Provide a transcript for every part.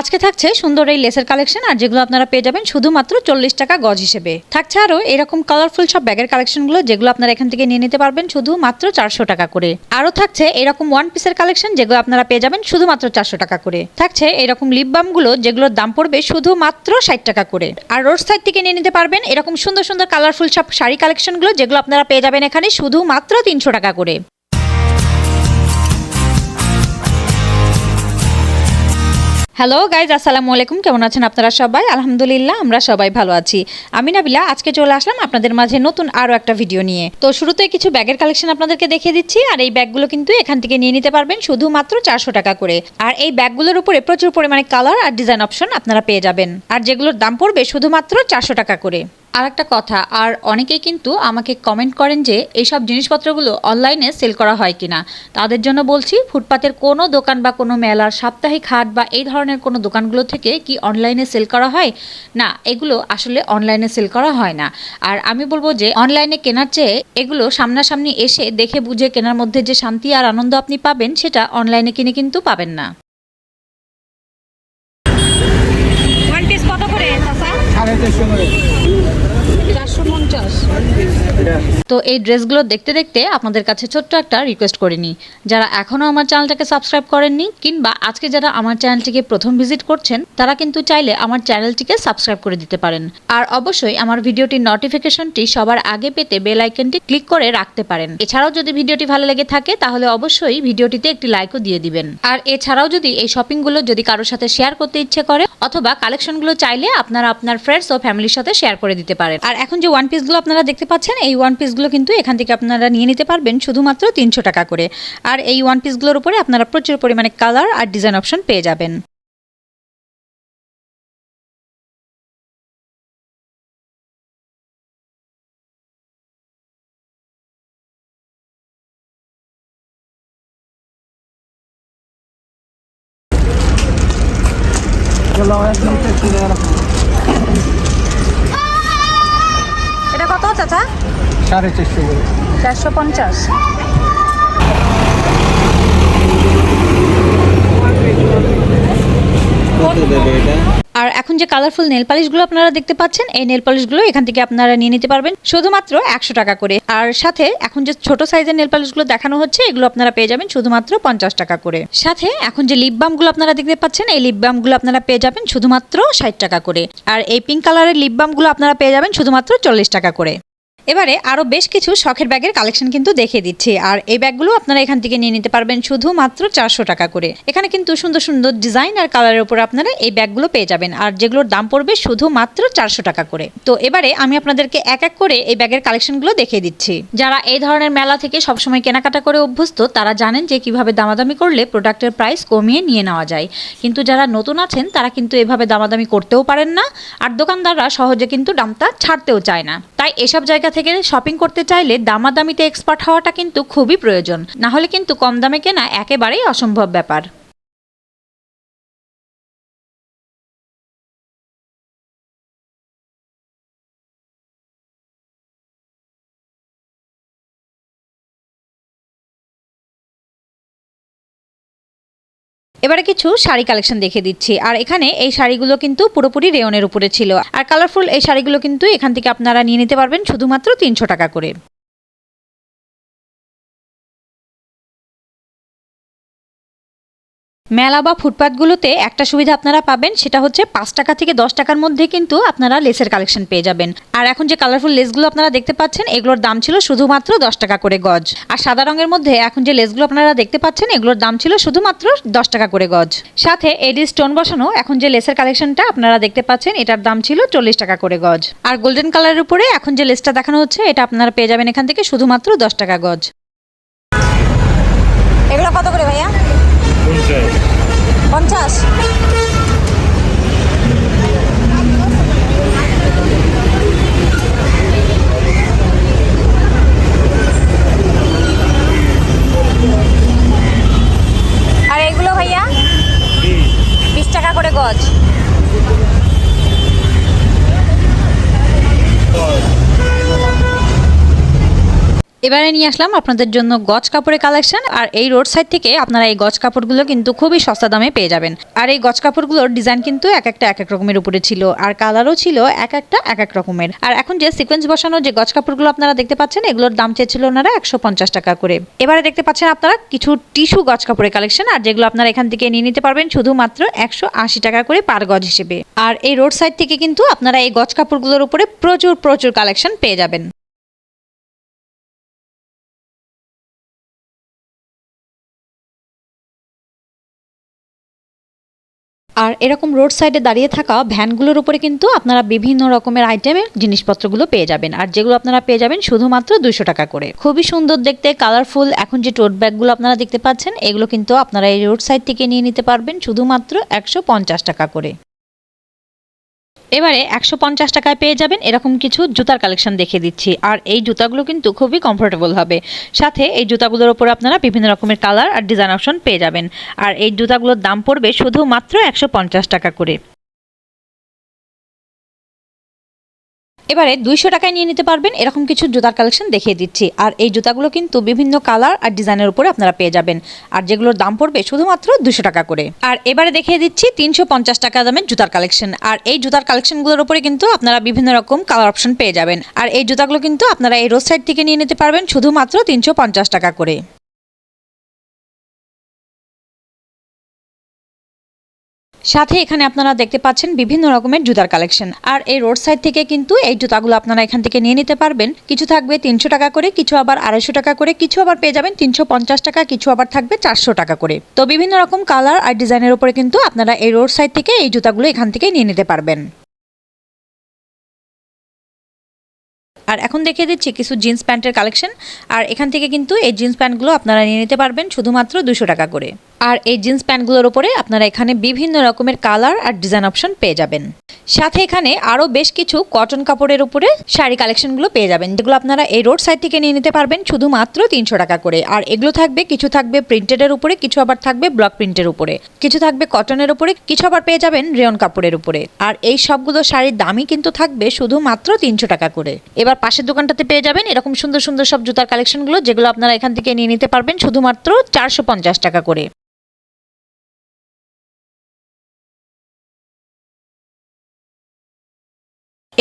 আজকে থাকছে সুন্দর এই লেসের কালেকশন, আর যেগুলো আপনারা পেয়ে যাবেন শুধুমাত্র চল্লিশ টাকা গজ হিসেবে। থাকছে আরও এরকম কালারফুল সব ব্যাগের কালেকশনগুলো যেগুলো আপনারা এখান থেকে নিয়ে নিতে পারবেন শুধুমাত্র চারশো টাকা করে। আরও থাকছে এরকম ওয়ান পিসের কালেকশন যেগুলো আপনারা পেয়ে যাবেন শুধুমাত্র চারশো টাকা করে। থাকছে এরকম লিপ বামগুলো যেগুলোর দাম পড়বে শুধুমাত্র ষাট টাকা করে। আর রোড সাইড থেকে নিয়ে নিতে পারবেন এরকম সুন্দর সুন্দর কালারফুল সব শাড়ি কালেকশনগুলো যেগুলো আপনারা পেয়ে যাবেন এখানে শুধুমাত্র তিনশো টাকা করে। হ্যালো গাইজ আসসালামু আলাইকুম। কেমন আছেন আপনারা সবাই? আলহামদুলিল্লাহ, আমরা সবাই ভালো আছি। আমি নাবিলা, আজকে চলে আসলাম আপনাদের মাঝে নতুন আরও একটা ভিডিও নিয়ে। তো শুরুতে কিছু ব্যাগের কালেকশন আপনাদেরকে দেখিয়ে দিচ্ছি, আর এই ব্যাগগুলো কিন্তু এখান থেকে নিয়ে নিতে পারবেন শুধুমাত্র চারশো টাকা করে। আর এই ব্যাগগুলোর উপরে প্রচুর পরিমাণে কালার আর ডিজাইন অপশন আপনারা পেয়ে যাবেন। আর যেগুলোর দাম পড়বে শুধুমাত্র চারশো টাকা করে। আর একটা কথা আর অনেকেই কিন্তু আমাকে কমেন্ট করেন যে এইসব জিনিসপত্রগুলো অনলাইনে সেল করা হয় কিনা? তাদের জন্য বলছি ফুটপাতের কোনো দোকান বা কোনো মেলার সাপ্তাহিক হাট বা এই ধরনের কোনো দোকানগুলো থেকে কি অনলাইনে সেল করা হয়? না এগুলো আসলে অনলাইনে সেল করা হয় না। আর আমি বলব যে অনলাইনে কেনার চেয়ে এগুলো সামনাসামনি এসে দেখে বুঝে কেনার মধ্যে যে শান্তি আর আনন্দ আপনি পাবেন সেটা অনলাইনে কিনে কিন্তু পাবেন না। কত করে সাড়ে চারশো করে চারশো তো এই ড্রেসগুলো দেখতে দেখতে আপনাদের কাছে ছোট্ট একটা রিকোয়েস্ট করে নিই। যারা এখনও আমার চ্যানেলটাকে সাবস্ক্রাইব করেননি, কিংবা আজকে যারা আমার চ্যানেলটিকে প্রথম ভিজিট করছেন, তারা কিন্তু চাইলে আমার চ্যানেলটিকে সাবস্ক্রাইব করে দিতে পারেন। আর অবশ্যই আমার ভিডিওটির নোটিফিকেশনটি সবার আগে পেতে বেল আইকনটি ক্লিক করে রাখতে পারেন। এছাড়াও যদি ভিডিওটি ভালো লেগে থাকে, তাহলে অবশ্যই ভিডিওটিতে একটি লাইকও দিয়ে দিবেন। আর এছাড়াও যদি এই শপিংগুলো যদি কারোর সাথে শেয়ার করতে ইচ্ছে করে, অথবা কালেকশনগুলো চাইলে আপনারা আপনার ফ্রেন্ডস ও ফ্যামিলির সাথে শেয়ার করে দিতে পারেন। আর এখন যে ওয়ান পিসগুলো আপনারা দেখতে পাচ্ছেন, এই ওয়ান পিসগুলো কিন্তু এখান থেকে আপনারা নিয়ে নিতে পারবেন শুধুমাত্র তিনশো টাকা করে। আর এই ওয়ান পিসগুলোর উপরে আপনারা প্রচুর পরিমাণে কালার আর ডিজাইন অপশন পেয়ে যাবেন। সাড়ে চারশো করে। চারশো পঞ্চাশ। আর এখন যে কালারফুল নেল পালিশগুলো আপনারা দেখতে পাচ্ছেন এই নেল পালিশগুলো এখান থেকে আপনারা নিয়ে নিতে পারবেন শুধুমাত্র একশো টাকা করে। আর সাথে এখন যে ছোট সাইজের নেল পালিশগুলো দেখানো হচ্ছে এগুলো আপনারা পেয়ে যাবেন শুধুমাত্র পঞ্চাশ টাকা করে। সাথে এখন যে লিপ বামগুলো আপনারা দেখতে পাচ্ছেন এই লিপ বামগুলো আপনারা পেয়ে যাবেন শুধুমাত্র ষাট টাকা করে। আর এই পিঙ্ক কালারের লিপ বামগুলো আপনারা পেয়ে যাবেন শুধুমাত্র চল্লিশ টাকা করে। এবারে আরও বেশ কিছু শখের ব্যাগের কালেকশন কিন্তু দেখিয়ে দিচ্ছি। আর এই ব্যাগগুলো আপনারা এখান থেকে নিয়ে নিতে পারবেন শুধুমাত্র চারশো টাকা করে। এখানে কিন্তু সুন্দর সুন্দর ডিজাইন আর কালারের উপর আপনারা এই ব্যাগগুলো পেয়ে যাবেন। আর যেগুলোর দাম পড়বে শুধুমাত্র চারশো টাকা করে। তো এবারে আমি আপনাদেরকে এক এক করে এই ব্যাগের কালেকশনগুলো দেখিয়ে দিচ্ছি। যারা এই ধরনের মেলা থেকে সবসময় কেনাকাটা করে অভ্যস্ত, তারা জানেন যে কীভাবে দামাদামি করলে প্রোডাক্টের প্রাইস কমিয়ে নিয়ে নেওয়া যায়। কিন্তু যারা নতুন আছেন, তারা কিন্তু এভাবে দামাদামি করতেও পারেন না। আর দোকানদাররা সহজে কিন্তু দামটা ছাড়তেও চায় না। তাই এসব জায়গা শপিং করতে চাইলে দামাদামিতে এক্সপার্ট হওয়াটা কিন্তু খুবই প্রয়োজন। না হলে কিন্তু কম দামে কেনা একেবারেই অসম্ভব ব্যাপার। এবারে কিছু শাড়ি কালেকশন দেখে দিচ্ছি। আর এখানে এই শাড়িগুলো কিন্তু পুরোপুরি রেওনের উপরে ছিল। আর কালারফুল এই শাড়িগুলো কিন্তু এখান থেকে আপনারা নিয়ে নিতে পারবেন শুধুমাত্র তিনশো টাকা করে। মেলা বা ফুটপাথগুলোতে একটা সুবিধা আপনারা পাবেন, সেটা হচ্ছে পাঁচ টাকা থেকে দশ টাকার মধ্যে কিন্তু আপনারা লেসের কালেকশন পেয়ে যাবেন। আর এখন যে কালারফুল লেসগুলো আপনারা দেখতে পাচ্ছেন, এগুলোর দাম ছিল শুধুমাত্র দশ টাকা করে গজ। আর সাদা রঙের মধ্যে এখন যে লেসগুলো আপনারা দেখতে পাচ্ছেন, এগুলোর দাম ছিল শুধুমাত্র দশ টাকা করে গজ। সাথে এডি স্টোন বসানো এখন যে লেসের কালেকশনটা আপনারা দেখতে পাচ্ছেন, এটার দাম ছিল চল্লিশ টাকা করে গজ। আর গোল্ডেন কালারের উপরে এখন যে লেসটা দেখানো হচ্ছে, এটা আপনারা পেয়ে যাবেন এখান থেকে শুধুমাত্র দশ টাকা গজ। এগুলো কত করে ভাইয়া? পঞ্চাশ আর এগুলো ভাইয়া বিশ টাকা করে গজ এবারে নিয়ে আসলাম আপনাদের জন্য গজ কাপড়ের কালেকশন আর এই রোড সাইড থেকে আপনারা এই গজ কাপড়গুলো কিন্তু খুবই সস্তা দামে পেয়ে যাবেন। আর এই গজ কাপড়গুলোর ডিজাইন কিন্তু এক একটা এক এক রকমের উপরে ছিল, আর কালারও ছিল এক একটা এক এক রকমের। আর এখন যে সিকোয়েন্স বসানো যে গজ কাপড়গুলো আপনারা দেখতে পাচ্ছেন, এগুলোর দাম চেয়েছিল ওনারা একশো পঞ্চাশ টাকা করে। এবারে দেখতে পাচ্ছেন আপনারা কিছু টিস্যু গজ কাপড়ের কালেকশন আর যেগুলো আপনারা এখান থেকে নিয়ে নিতে পারবেন শুধুমাত্র একশো আশি টাকা করে পার গজ হিসেবে। আর এই রোড সাইড থেকে কিন্তু আপনারা এই গজ কাপড়গুলোর উপরে প্রচুর প্রচুর কালেকশন পেয়ে যাবেন। আর এরকম রোড সাইডে দাঁড়িয়ে থাকা ভ্যানগুলোর উপরে কিন্তু আপনারা বিভিন্ন রকমের আইটেমের জিনিসপত্রগুলো পেয়ে যাবেন। আর যেগুলো আপনারা পেয়ে যাবেন শুধুমাত্র দুশো টাকা করে। খুবই সুন্দর দেখতে কালারফুল এখন যে টোট ব্যাগগুলো আপনারা দেখতে পাচ্ছেন, এগুলো কিন্তু আপনারা এই রোড সাইড থেকে নিয়ে নিতে পারবেন শুধুমাত্র একশো পঞ্চাশ টাকা করে। এবারে একশো পঞ্চাশ টাকায় পেয়ে যাবেন এরকম কিছু জুতার কালেকশন দেখে দিচ্ছি। আর এই জুতাগুলো কিন্তু খুবই কমফোর্টেবল হবে। সাথে এই জুতাগুলোর ওপর আপনারা বিভিন্ন রকমের কালার আর ডিজাইন অপশন পেয়ে যাবেন। আর এই জুতাগুলোর দাম পড়বে শুধুমাত্র একশো পঞ্চাশ টাকা করে। এবারে দুইশো টাকায় নিয়ে নিতে পারবেন। এরকম কিছু জুতার কালেকশন দেখিয়ে দিচ্ছি। আর এই জুতাগুলো কিন্তু বিভিন্ন কালার আর ডিজাইনের উপরে আপনারা পেয়ে যাবেন। আর যেগুলোর দাম পড়বে শুধুমাত্র দুশো টাকা করে। আর এবারে দেখিয়ে দিচ্ছি তিনশো পঞ্চাশ টাকা দামের জুতার কালেকশন আর এই জুতার কালেকশনগুলোর উপরে কিন্তু আপনারা বিভিন্ন রকম কালার অপশন পেয়ে যাবেন। আর এই জুতাগুলো কিন্তু আপনারা এই রোড সাইড থেকে নিয়ে নিতে পারবেন শুধুমাত্র তিনশো পঞ্চাশ টাকা করে। সাথে এখানে আপনারা দেখতে পাচ্ছেন বিভিন্ন রকমের জুতার কালেকশন। আর এই রোড সাইড থেকে কিন্তু এই জুতাগুলো আপনারা এখান থেকে নিয়ে নিতে পারবেন। কিছু থাকবে তিনশো টাকা করে, কিছু আবার আড়াইশো টাকা করে, কিছু আবার পেয়ে যাবেন তিনশো পঞ্চাশ টাকা, কিছু আবার থাকবে চারশো টাকা করে। তো বিভিন্ন রকম কালার আর ডিজাইনের উপরে কিন্তু আপনারা এই রোড সাইড থেকে এই জুতাগুলো এখান থেকে নিয়ে নিতে পারবেন। আর এখন দেখিয়ে দিচ্ছি কিছু জিন্স প্যান্টের কালেকশন। আর এখান থেকে কিন্তু এই জিন্স প্যান্টগুলো আপনারা নিয়ে নিতে পারবেন শুধুমাত্র দুশো টাকা করে। আর এই জিন্স প্যান্টগুলোর উপরে আপনারা এখানে বিভিন্ন রকমের কালার আর ডিজাইন অপশন পেয়ে যাবেন। সাথে এখানে আরও বেশ কিছু কটন কাপড়ের উপরে শাড়ি কালেকশনগুলো পেয়ে যাবেন। যেগুলো আপনারা এই রোড সাইড থেকে নিয়ে নিতে পারবেন শুধুমাত্র তিনশো টাকা করে। আর এগুলো থাকবে, কিছু থাকবে প্রিন্টেডের উপরে, কিছু আবার থাকবে ব্লক প্রিন্টের উপরে। কিছু থাকবে কটনের উপরে, কিছু আবার পেয়ে যাবেন রেয়ন কাপড়ের উপরে। আর এই সবগুলো শাড়ির দামই কিন্তু থাকবে শুধুমাত্র তিনশো টাকা করে। এবার পাশের দোকানটাতে পেয়ে যাবেন এরকম সুন্দর সুন্দর সব জুতার কালেকশনগুলো, যেগুলো আপনারা এখান থেকে নিয়ে নিতে পারবেন শুধুমাত্র চারশো পঞ্চাশ টাকা করে।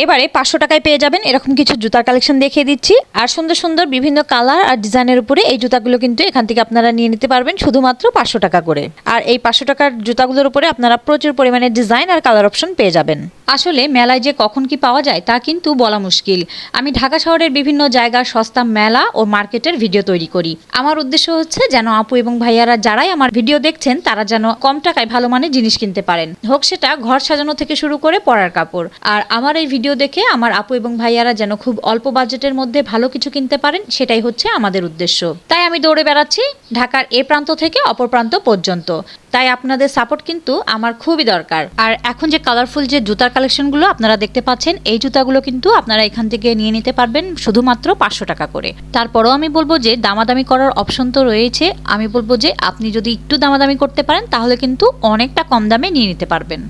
এবারে পাঁচশো টাকায় পেয়ে যাবেন এরকম কিছু জুতার কালেকশন দেখিয়ে দিচ্ছি। আর সুন্দর সুন্দর বিভিন্ন কালার আর ডিজাইনের উপরে এই জুতাগুলো কিন্তু এখান থেকে আপনারা নিয়ে নিতে পারবেন শুধুমাত্র পাঁচশো টাকা করে। আর এই পাঁচশো টাকার জুতাগুলোর উপরে আপনারা প্রচুর পরিমাণে ডিজাইন আর কালার অপশন পেয়ে যাবেন। আসলে মেলায় যে কখন কি পাওয়া যায় তা কিন্তু বলা মুশকিল। আমি ঢাকা শহরের বিভিন্ন জায়গার সস্তা মেলা ও মার্কেটের ভিডিও তৈরি করি। আমার উদ্দেশ্য হচ্ছে যেন আপু এবং ভাইয়ারা যারাই আমার ভিডিও দেখছেন, তারা যেন কম টাকায় ভালো মানের জিনিস কিনতে পারেন। হোক সেটা ঘর সাজানো থেকে শুরু করে পরার কাপড়। আর আমার এই ভিডিও দেখে আমার আপু এবং ভাইয়ারা যেন খুব অল্প বাজেটের মধ্যে ভালো কিছু কিনতে পারেন, সেটাই হচ্ছে আমাদের উদ্দেশ্য। তাই আমি দৌড়ে বেড়াচ্ছি ঢাকার এ প্রান্ত থেকে অপর প্রান্ত পর্যন্ত। তাই আপনাদের সাপোর্ট কিন্তু আমার খুবই দরকার। আর এখন যে কালারফুল যে জুতার কালেকশনগুলো আপনারা দেখতে পাচ্ছেন, এই জুতাগুলো কিন্তু আপনারা এখান থেকে নিয়ে নিতে পারবেন শুধুমাত্র পাঁচশো টাকা করে। তারপরেও আমি বলব যে দামাদামি করার অপশন তো রয়েছে। আমি বলব যে আপনি যদি একটু দামাদামি করতে পারেন, তাহলে কিন্তু অনেকটা কম দামে নিয়ে নিতে পারবেন।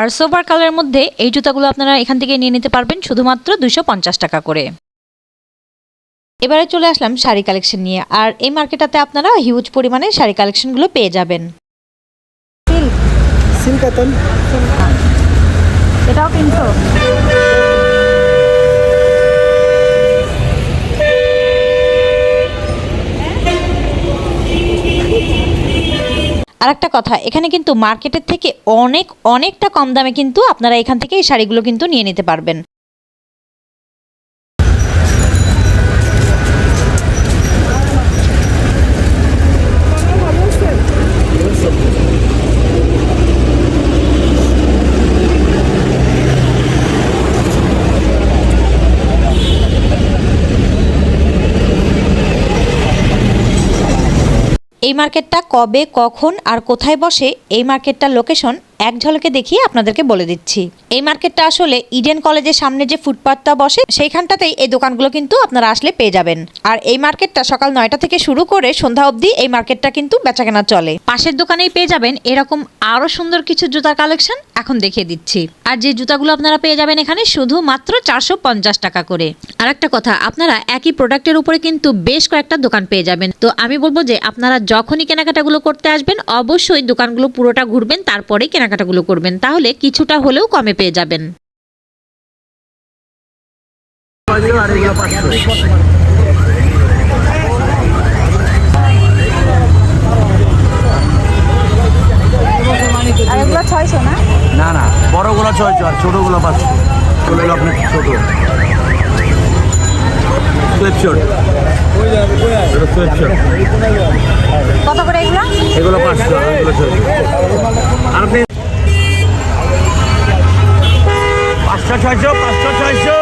আর সোভার কালারের মধ্যে এই জুতাগুলো আপনারা এখান থেকে নিয়ে নিতে পারবেন শুধুমাত্র দুশো পঞ্চাশ টাকা করে। এবারে চলে আসলাম শাড়ি কালেকশন নিয়ে। আর এই মার্কেটাতে আপনারা হিউজ পরিমাণে শাড়ি কালেকশনগুলো পেয়ে যাবেন। এটাও তিনশো আর একটা কথা, এখানে কিন্তু মার্কেটের থেকে অনেক, অনেকটা কম দামে কিন্তু আপনারা এখান থেকে এই শাড়িগুলো কিন্তু নিয়ে নিতে পারবেন। এই মার্কেটটা কবে কখন আর কোথায় বসে এই মার্কেটটার লোকেশন এক ঝলকে দেখিয়ে আপনাদেরকে বলে দিচ্ছি। এই মার্কেটটা আসলে ইডেন কলেজের সামনে যে ফুটপাথটা বসে, সেইখানটাতেই এই দোকানগুলো কিন্তু আপনারা আসলে পেয়ে যাবেন। আর এই মার্কেটটা সকাল নয়টা থেকে শুরু করে সন্ধ্যা অবধি এই মার্কেটটা কিন্তু বেচাকেনা চলে। পাশের দোকানেই পেয়ে যাবেন এরকম আরও সুন্দর কিছু জুতার কালেকশন এখন দেখিয়ে দিচ্ছি। আর যে জুতাগুলো আপনারা পেয়ে যাবেন এখানে শুধু মাত্র চারশো পঞ্চাশ টাকা করে। আর একটা কথা, আপনারা একই প্রোডাক্টের উপরে কিন্তু বেশ কয়েকটা দোকান পেয়ে যাবেন। তো আমি বলব যে আপনারা যখনই কেনাকাটাগুলো করতে আসবেন, অবশ্যই দোকানগুলো পুরোটা ঘুরবেন তারপরেই কেনাকাটাগুলো করবেন তাহলে কিছুটা হলেও কমে পেয়ে যাবেন। ছয়শো না? না না বড়গুলো ছয়শো আর ছোটোগুলো পাঁচশো। চলে আপনার ছোটো। সোয়েবশট এটা সোয়েবশট কত করে এগুলো? এগুলো পাঁচশো আর এগুলো ছয়শো। আর আপনি পাঁচশো ছয়শো পাঁচশো ছয়শো।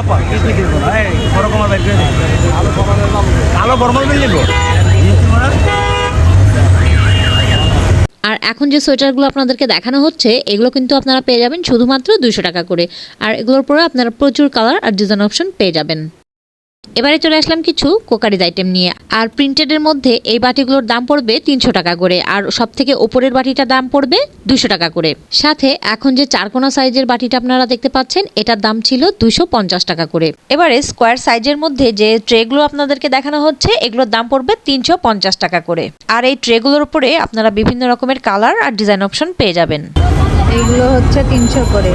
আপা। কালো আর এখন যে সোয়েটারগুলো আপনাদেরকে দেখানো হচ্ছে, এগুলো কিন্তু আপনারা পেয়ে যাবেন শুধুমাত্র দুশো টাকা করে। আর এগুলোর পরে আপনারা প্রচুর কালার আর ডিজাইন অপশন পেয়ে যাবেন। এবারে চলে আসলাম কিছু কোকারিজ আইটেম নিয়ে। আর প্রিন্টেডের মধ্যে এই বাটিগুলোর দাম পড়বে তিনশো টাকা করে আর সব থেকে ওপরের বাটিটার দাম পড়বে দুশো টাকা করে। সাথে এখন যে চারকোনা সাইজের বাটিটা আপনারা দেখতে পাচ্ছেন এটার দাম ছিল দুশো পঞ্চাশ টাকা করে। এবারে স্কোয়ার সাইজের মধ্যে যে ট্রেগুলো আপনাদেরকে দেখানো হচ্ছে এগুলোর দাম পড়বে তিনশো পঞ্চাশ টাকা করে। আর এই ট্রেগুলোর উপরে আপনারা বিভিন্ন রকমের কালার আর ডিজাইন অপশন পেয়ে যাবেন। এগুলো হচ্ছে তিনশো করে।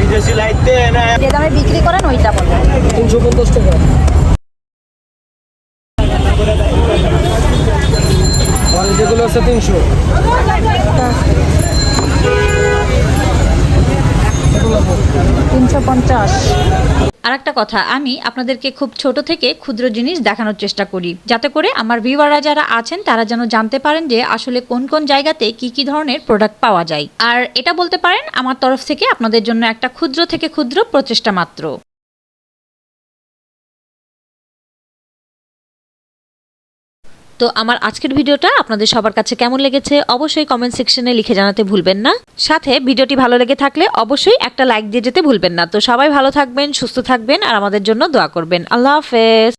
যে দামে বিক্রি করেন ওইটা বলেন। তিনশো পঞ্চাশ টাকা। যেগুলো আছে তিনশো। তিনশো পঞ্চাশ। আর একটা কথা আমি আপনাদেরকে খুব ছোট থেকে ক্ষুদ্র জিনিস দেখানোর চেষ্টা করি যাতে করে আমার ভিউয়াররা যারা আছেন তারা যেন জানতে পারেন যে আসলে কোন কোন জায়গাতে কি কি ধরনের প্রোডাক্ট পাওয়া যায়। আর এটা বলতে পারেন আমার তরফ থেকে আপনাদের জন্য একটা ক্ষুদ্র থেকে ক্ষুদ্র প্রচেষ্টা মাত্র। তো আমার আজকের ভিডিওটা আপনাদের সবার কাছে কেমন লেগেছে অবশ্যই কমেন্ট সেকশনে লিখে জানাতে ভুলবেন না। সাথে ভিডিওটি ভালো লেগে থাকলে অবশ্যই একটা লাইক দিয়ে যেতে ভুলবেন না। তো সবাই ভালো থাকবেন, সুস্থ থাকবেন আর আমাদের জন্য দোয়া করবেন। আল্লাহ হাফেজ।